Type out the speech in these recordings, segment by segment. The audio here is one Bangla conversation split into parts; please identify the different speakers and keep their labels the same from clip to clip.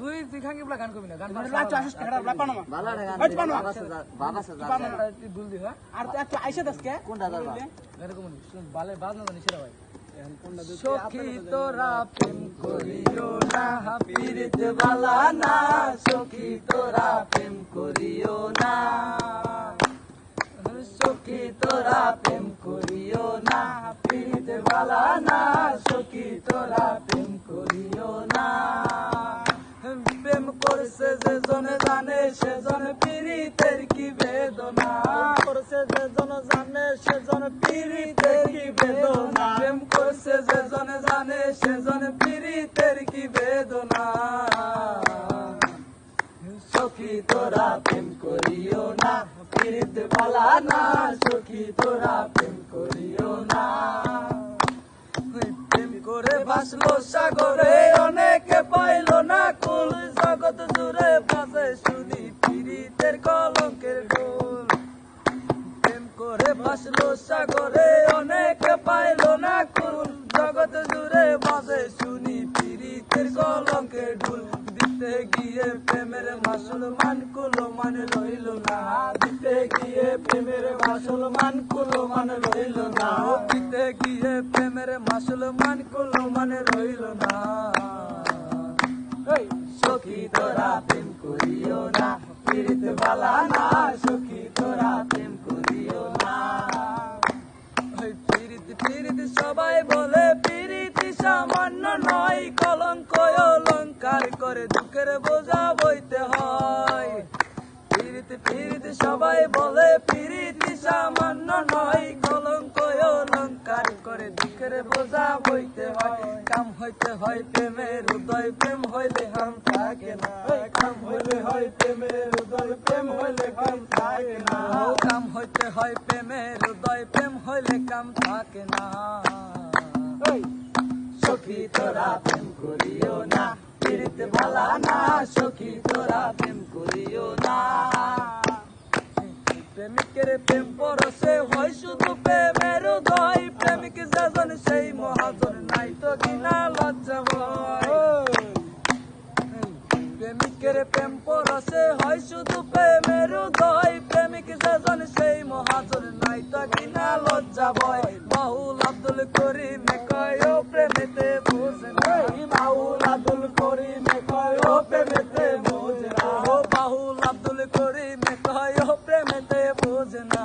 Speaker 1: তুই তুই বলা গান করবি না গান
Speaker 2: লাচ আসিস কেডা লাপানো মা?
Speaker 3: ভালো রে গান
Speaker 2: আজ পানো
Speaker 3: বাবা সাজা বাবা সাজা
Speaker 1: তুই ভুল দি হ্যাঁ?
Speaker 2: আর তুই আইসা দসকে
Speaker 3: কোনটা দাদা?
Speaker 1: কমনি শুন বালে বাজ না জানি সেরা ভাই সখী তোরা প্রেম করিও না পীড়িত বালা না। সখী তোরা প্রেম করিও না। সখী তোরা প্রেম করিও না পীড়িত বালা না। সখী তোরা প্রেম করিও না। করছে যে জনে জানে সেজন পীড়িতের কি বেদনা? করছে যে জন জানে সেজন পীড়িতের কি বেদনা প্রেম করছে যে জনে জানে সেজন পীড়িতের কি বেদনা? সখী তোরা প্রেম করিও না, পীড়িত বালা না, সখী তোরা প্রেম করিও না। প্রেম করে ভাসলো সাগরে, অনেকে কলঙ্কের ঢোল প্রেম করে ভাসলো সাগরে, অনেকে পাইলো না কুল। জগৎ জুড়ে বাজে শুনি পীড়িতের কলঙ্কের ঢোল। দিতে গিয়ে প্রেমের মাসুল মান কুলো মান রইল না। দিতে গিয়ে প্রেমের মাসুল মান কুলো মান রইল না। দিতে গিয়ে প্রেমের মাসুল মান কুলো মান রইল না। সখী তোরা প্রেম করিও না। পীড়িত বালা না, সখী তোরা প্রেম করিও না। পীড়িত পীড়িত সবাই বলে পীড়িত সামান্য নয়, কলঙ্ক অলঙ্কার করে দুঃখের বোঝা বইতে হয়। পীড়িত পীড়িত সবাই বলে পীড়িত সামান্য করে দুঃখের বোঝা বইতে হয়। কাম হইতে হয় প্রেমের হৃদয় প্রেম হইলে হাম থাকে না। কাম হইলে হয় প্রেমের হৃদয় প্রেম হইলে কাম থাকে না। কাম হইতে হয় প্রেমের হৃদয় প্রেম হইলে কাম থাকে না। সখী তোরা প্রেম করিও না। পীড়িত ভালা না সখী তোরা প্রেম করিও না। প্রেমিকের প্রেম পরশে হয় শুধু প্রেমের উদয়। যাজন সেই মহাজন নাই তো কিনা লজ্জা ভয় প্রেমিকের প্রেম পরশে হয় শুধু প্রেমের উদয়। প্রেমিক যাজন সেই মহাজন নাই তো কিনা লজ্জা ভয় বাহুল আব্দুল করিম কয় ও প্রেমেতে বোঝে না। বাহুল আব্দুল করিম কয় ও প্রেমেতে বোঝে না। ও বাহুল আব্দুল করিম কয় ও প্রেমেতে বোঝে না।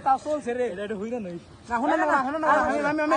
Speaker 2: তা চলছে রে এটা হইরা নাই না না শুনে না আমি